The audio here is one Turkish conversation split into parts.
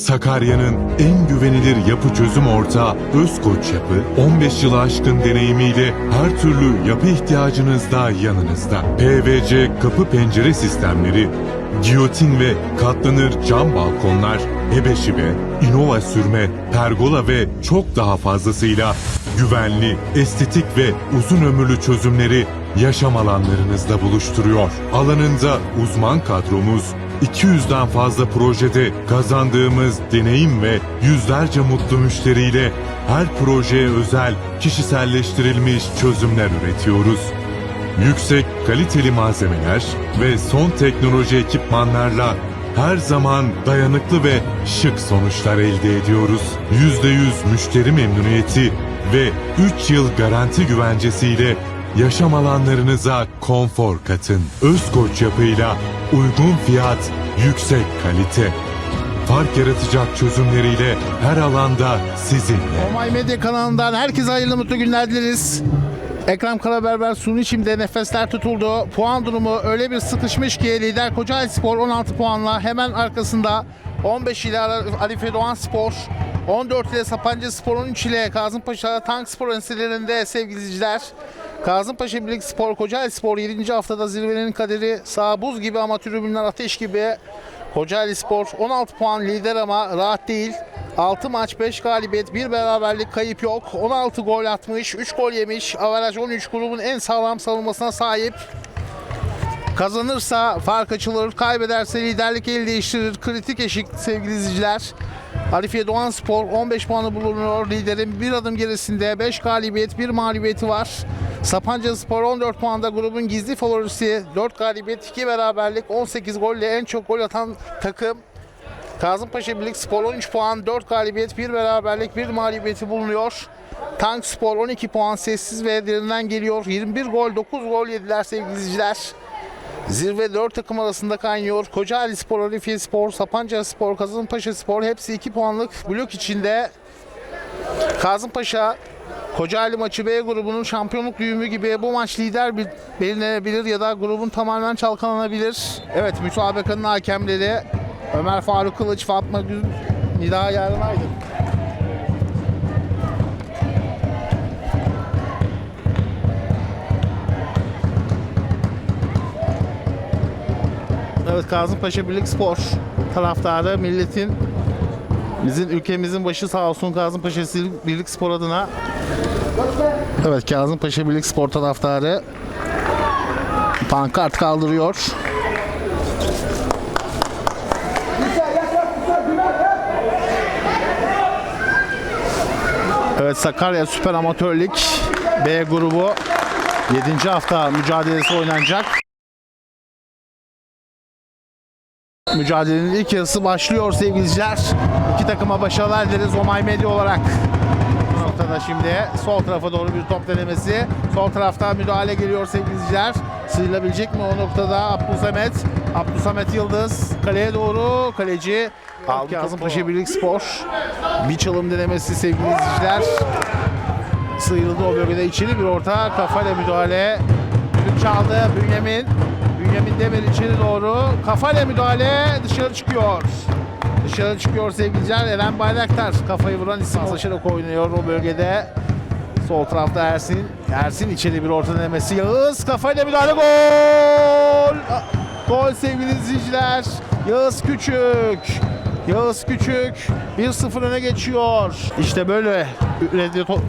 Sakarya'nın en güvenilir yapı çözüm ortağı Özkoç Yapı, 15 yılı aşkın deneyimiyle her türlü yapı ihtiyacınızda yanınızda. PVC kapı pencere sistemleri, giyotin ve katlanır cam balkonlar, ebeşibe, inova sürme, pergola ve çok daha fazlasıyla güvenli, estetik ve uzun ömürlü çözümleri yaşam alanlarınızda buluşturuyor. Alanında uzman kadromuz 200'den fazla projede kazandığımız deneyim ve yüzlerce mutlu müşteriyle her projeye özel kişiselleştirilmiş çözümler üretiyoruz. Yüksek kaliteli malzemeler ve son teknoloji ekipmanlarla her zaman dayanıklı ve şık sonuçlar elde ediyoruz. %100 müşteri memnuniyeti ve 3 yıl garanti güvencesiyle yaşam alanlarınıza konfor katın. Özkoç yapıyla uygun fiyat, yüksek kalite. Fark yaratacak çözümleriyle her alanda sizinle. Omay Medya kanalından herkese hayırlı mutlu günler dileriz. Ekrem Karaberber sunu içimde nefesler tutuldu. Puan durumu öyle bir sıkışmış ki lider Kocaeli Spor 16 puanla hemen arkasında 15 ile Arife Doğan Spor 14 ile Sapanca Spor 13 ile Kazımpaşa Tank Spor enselerinde sevgili izleyiciler. Kazımpaşa Birlik Spor Kocaeli Spor 7. haftada zirvenin kaderi sağ buz gibi ama tribünler ateş gibi Kocaeli Spor 16 puan lider ama rahat değil. 6 maç 5 galibiyet 1 beraberlik kayıp yok. 16 gol atmış 3 gol yemiş. Averaj 13 grubun en sağlam savunmasına sahip. Kazanırsa fark açılır, kaybederse liderlik el değiştirir. Kritik eşik sevgili izleyiciler. Arifiye Doğan Spor 15 puanı bulunuyor. Liderin bir adım gerisinde 5 galibiyet, 1 mağlubiyeti var. Sapanca Spor 14 puanda grubun gizli favorisi. 4 galibiyet, 2 beraberlik, 18 golle en çok gol atan takım. Kazımpaşa Birlik Spor 13 puan, 4 galibiyet, 1 beraberlik, 1 mağlubiyeti bulunuyor. Tank Spor 12 puan sessiz ve derinden geliyor. 21 gol, 9 gol yediler sevgili izleyiciler. Zirve 4 takım arasında kaynıyor. Kocaeli Spor, Arifiye Spor, Sapanca Spor, Kazımpaşa Spor hepsi 2 puanlık blok içinde. Kazımpaşa Kocaeli maçı B grubunun şampiyonluk düğümü gibi bu maç lider belirlenebilir ya da grubun tamamen çalkalanabilir. Evet müsabakanın hakemleri Ömer Faruk Kılıç, Fatma Gül, Nida Yarın Evet Kazımpaşa Birlik Spor taraftarı milletin bizim ülkemizin başı sağ olsun Kazımpaşa Birlik Spor adına Evet Kazımpaşa Birlik Spor taraftarı pankart kaldırıyor. Evet Sakarya Süper Amatör Lig B grubu 7. hafta mücadelesi oynanacak. Mücadelenin ilk yarısı başlıyor sevgili izleyiciler. İki takıma başarılar dileriz Omay Medya olarak. Bu noktada şimdi sol tarafa doğru bir top denemesi. Sol taraftan müdahale geliyor sevgili izleyiciler. Sıyrılabilecek mi o noktada Abdülsamet. Abdülsamet Yıldız kaleye doğru kaleci Aldı Kazımpaşa Birlik Spor. Bir çalım denemesi sevgili izleyiciler. Sıyrıldı o bölgede içeri bir orta kafayla müdahale. Düdük çaldı Bünyamin. Bünyamin Demir içeri doğru. Kafayla müdahale dışarı çıkıyor. Dışarı çıkıyor sevgililer. Eren Bayraktar kafayı vuran isim uzlaşarak oynuyor o bölgede. Sol tarafta Ersin. Ersin içeri bir orta denemesi. Yağız kafayla müdahale gol. A- Gol sevgili izleyiciler. Yağız Küçük. Yağız Küçük 1-0 öne geçiyor. İşte böyle to-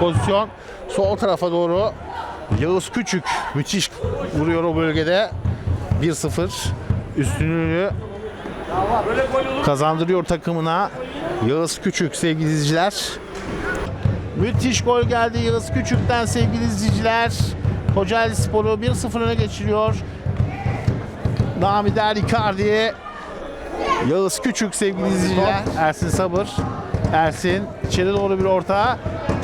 pozisyon. Sol tarafa doğru Yağız Küçük müthiş vuruyor o bölgede. 1-0 üstünlüğünü kazandırıyor takımına. Yağız Küçük sevgili izleyiciler. Müthiş gol geldi Yağız Küçük'ten sevgili izleyiciler. Kocaeli Spor'u 1-0 öne geçiriyor. Nami Der Icardi. Yağız Küçük sevgili izleyiciler. Ersin Sabır. Ersin içeri doğru bir orta.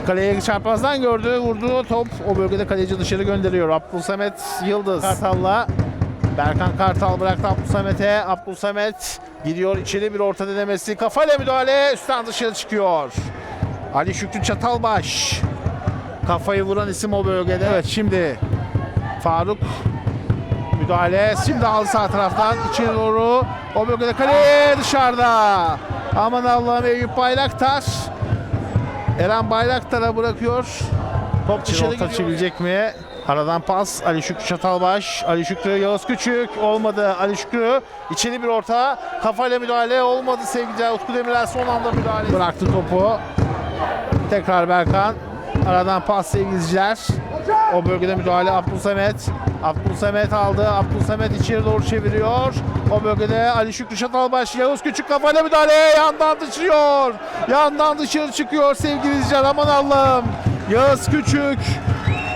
Kaleye çarpmazdan gördü. Vurdu top. O bölgede kaleci dışarı gönderiyor. Abdülsamet Yıldız. Kartal'la. Berkan Kartal bıraktı Abdülsamet'e. Abdülsamet gidiyor içeri bir orta denemesi. Kafayla müdahale. Üstten dışarı çıkıyor. Ali Şükrü Çatalbaş. Kafayı vuran isim o bölgede. Evet şimdi Faruk müdahale. Şimdi aldı sağ taraftan içeri doğru. O bölgede kale dışarıda. Aman Allah'ım Eyüp Bayraktar. Eren Bayraktar'a bırakıyor. Top dışarı taçabilecek mi? Aradan pas Ali Şükrü Çatalbaş. Ali Şükrü Yağız Küçük olmadı. Ali Şükrü içeri bir orta. Kafayla müdahale olmadı sevgili Utku Demirel son anda müdahale. Bıraktı topu. Tekrar Berkan. Aradan pas sevgili izleyiciler. O bölgede müdahale Abdülsamet. Abdülsamet aldı. Abdülsamet içeri doğru çeviriyor. O bölgede Ali Şükrü Çatalbaş. Yavuz Küçük kafayla müdahale. Yandan dışıyor. Yandan dışarı çıkıyor sevgili izleyiciler. Aman Allah'ım. Yağız Küçük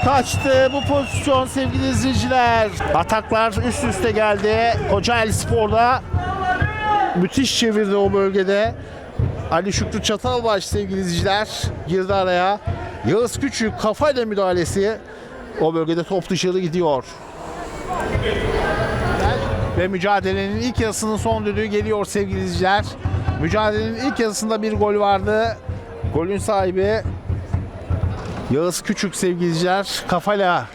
kaçtı bu pozisyon sevgili izleyiciler. Ataklar üst üste geldi. Kocaeli Spor'da müthiş çevirdi o bölgede. Ali Şükrü Çatalbaş sevgili izleyiciler girdi araya. Yağız Küçük kafayla müdahalesi. O bölgede top dışarı gidiyor. Ve mücadelenin ilk yarısının son düdüğü geliyor sevgili izleyiciler. Mücadelenin ilk yarısında bir gol vardı. Golün sahibi Yağız Küçük sevgili izleyiciler kafayla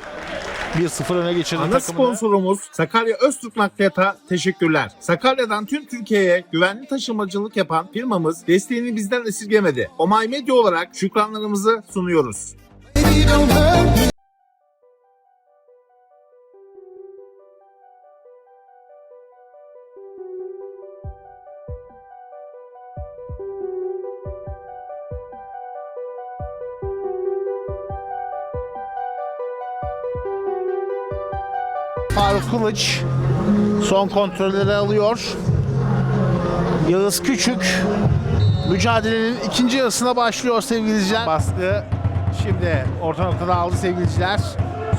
1-0 öne geçirdi Ana takımını. sponsorumuz Sakarya Öztürk Nakliyat'a teşekkürler. Sakarya'dan tüm Türkiye'ye güvenli taşımacılık yapan firmamız desteğini bizden esirgemedi. Omay Medya olarak şükranlarımızı sunuyoruz. Faruk Kılıç son kontrolleri alıyor. Yağız Küçük mücadelenin ikinci yarısına başlıyor sevgili izleyiciler. Baskı şimdi orta noktada aldı sevgili izleyiciler.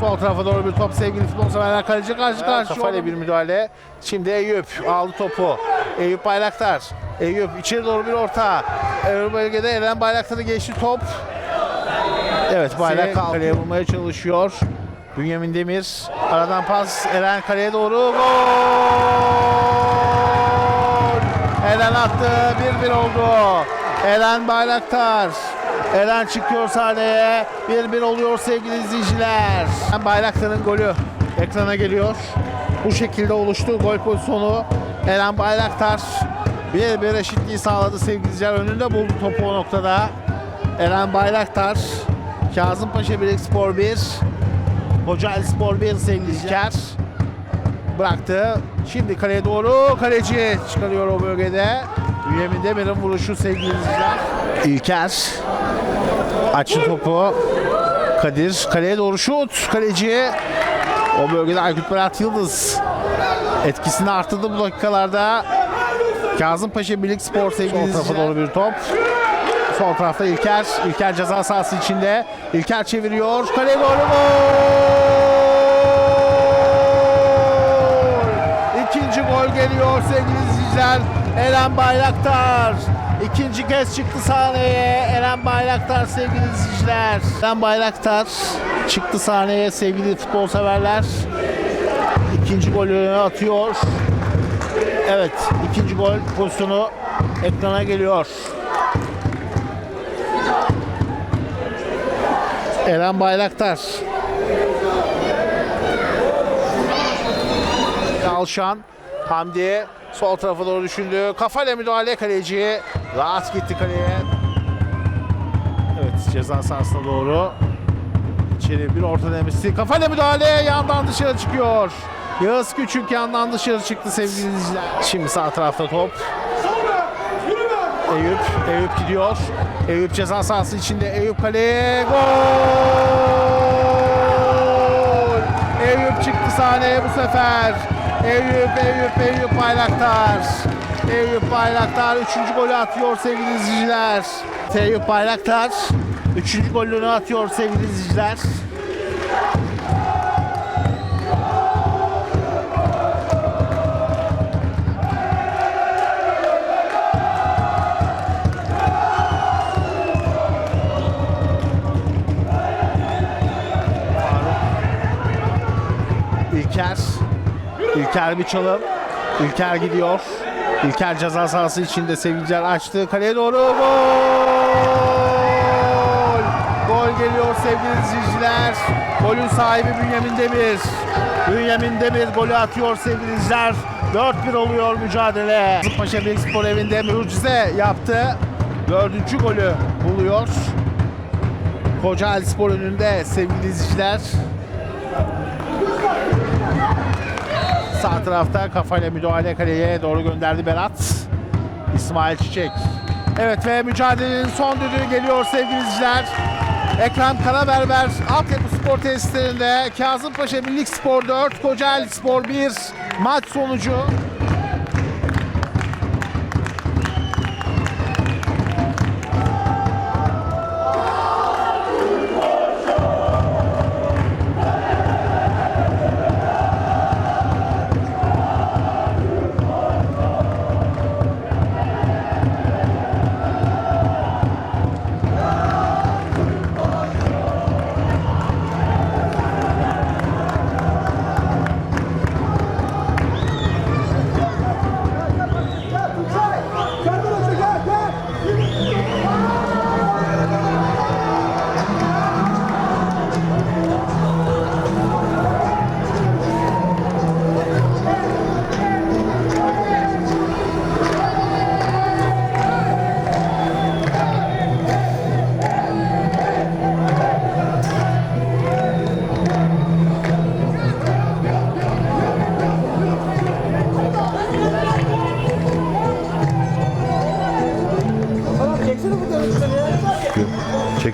Sol tarafa doğru bir top sevgili futbol severler kaleci karşı karşı. Kafayla bir müdahale. Şimdi Eyüp aldı topu. Eyüp Bayraktar. Eyüp içeri doğru bir orta. Öbür bölgede Eren Bayraktar'ı geçti top. Evet bayrak kaleye vurmaya çalışıyor. Bünyamin Demir aradan pas Eren kaleye doğru gol! Eren attı 1-1 oldu. Eren Bayraktar. Eren çıkıyor sahneye. 1-1 oluyor sevgili izleyiciler. Bayraktar'ın golü ekrana geliyor. Bu şekilde oluştu gol pozisyonu. Eren Bayraktar 1-1 eşitliği sağladı sevgili izleyiciler. Önünde buldu topu o noktada. Eren Bayraktar. Kazımpaşa Bilekspor 1. Kocaeli Spor 1 sevgili İlker. Bıraktı. Şimdi kaleye doğru kaleci çıkarıyor o bölgede. Bünyamin Demir'in vuruşu sevgili izleyiciler. İlker. Açtı topu. Kadir kaleye doğru şut. Kaleci. O bölgede Aykut Berat Yıldız. Etkisini arttırdı bu dakikalarda. Kazımpaşa Birlik Spor sevgili izleyiciler. doğru bir top. Sol tarafta İlker. İlker ceza sahası içinde. İlker çeviriyor. Kaleye doğru gol. İkinci gol geliyor sevgili izleyiciler. Eren Bayraktar. İkinci kez çıktı sahneye. Eren Bayraktar sevgili izleyiciler. Eren Bayraktar çıktı sahneye sevgili futbol severler. İkinci golünü atıyor. Evet ikinci gol pozisyonu ekrana geliyor. Eren Bayraktar. Alşan. Hamdi sol tarafa doğru düşündü. Kafayla müdahale kaleci. Rahat gitti kaleye. Evet ceza sahasına doğru. İçeri bir orta denemesi. Kafayla müdahale yandan dışarı çıkıyor. Yağız Küçük yandan dışarı çıktı sevgili izleyiciler. Şimdi sağ tarafta top. Eyüp, Eyüp gidiyor. Eyüp ceza sahası içinde. Eyüp kaleye gol! Eyüp çıktı sahneye bu sefer. Eyüp, Eyüp, Eyüp Bayraktar. Eyüp Bayraktar 3. golü atıyor sevgili izleyiciler. Eyüp Bayraktar 3. golünü atıyor sevgili izleyiciler. İlker. İlker bir çalım. İlker gidiyor. İlker ceza sahası içinde sevgililer açtı. Kaleye doğru gol! Gol geliyor sevgili izleyiciler. Golün sahibi Bünyamin Demir. Bünyamin Demir golü atıyor sevgili izleyiciler. 4-1 oluyor mücadele. Paşa Birlik Spor evinde mucize yaptı. Dördüncü golü buluyor. Kocaeli Spor önünde sevgili izleyiciler. Tarafta kafayla müdahale kaleye doğru gönderdi Berat. İsmail Çiçek. Evet ve mücadelenin son düdüğü geliyor sevgili izleyiciler. Ekrem Karaberber Altyapı Spor Tesislerinde Kazımpaşa Birlik Spor 4, Kocaeli Spor 1 maç sonucu.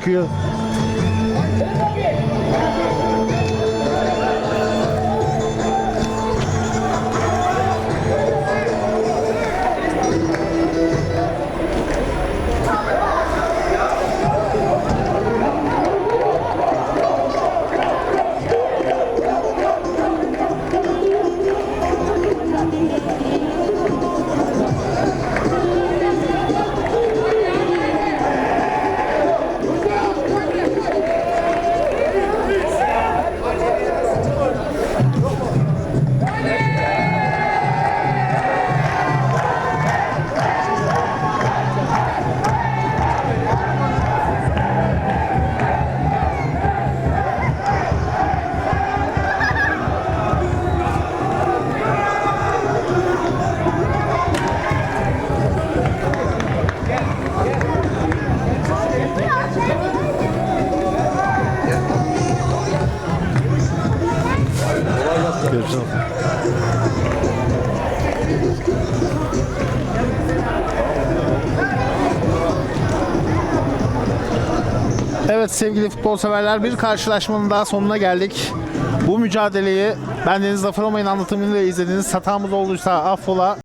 gerekiyor. Görüşürüz. Evet sevgili futbol severler bir karşılaşmanın daha sonuna geldik. Bu mücadeleyi ben Deniz Zafer Olmay'ın anlatımıyla izlediğiniz hatamız olduysa affola.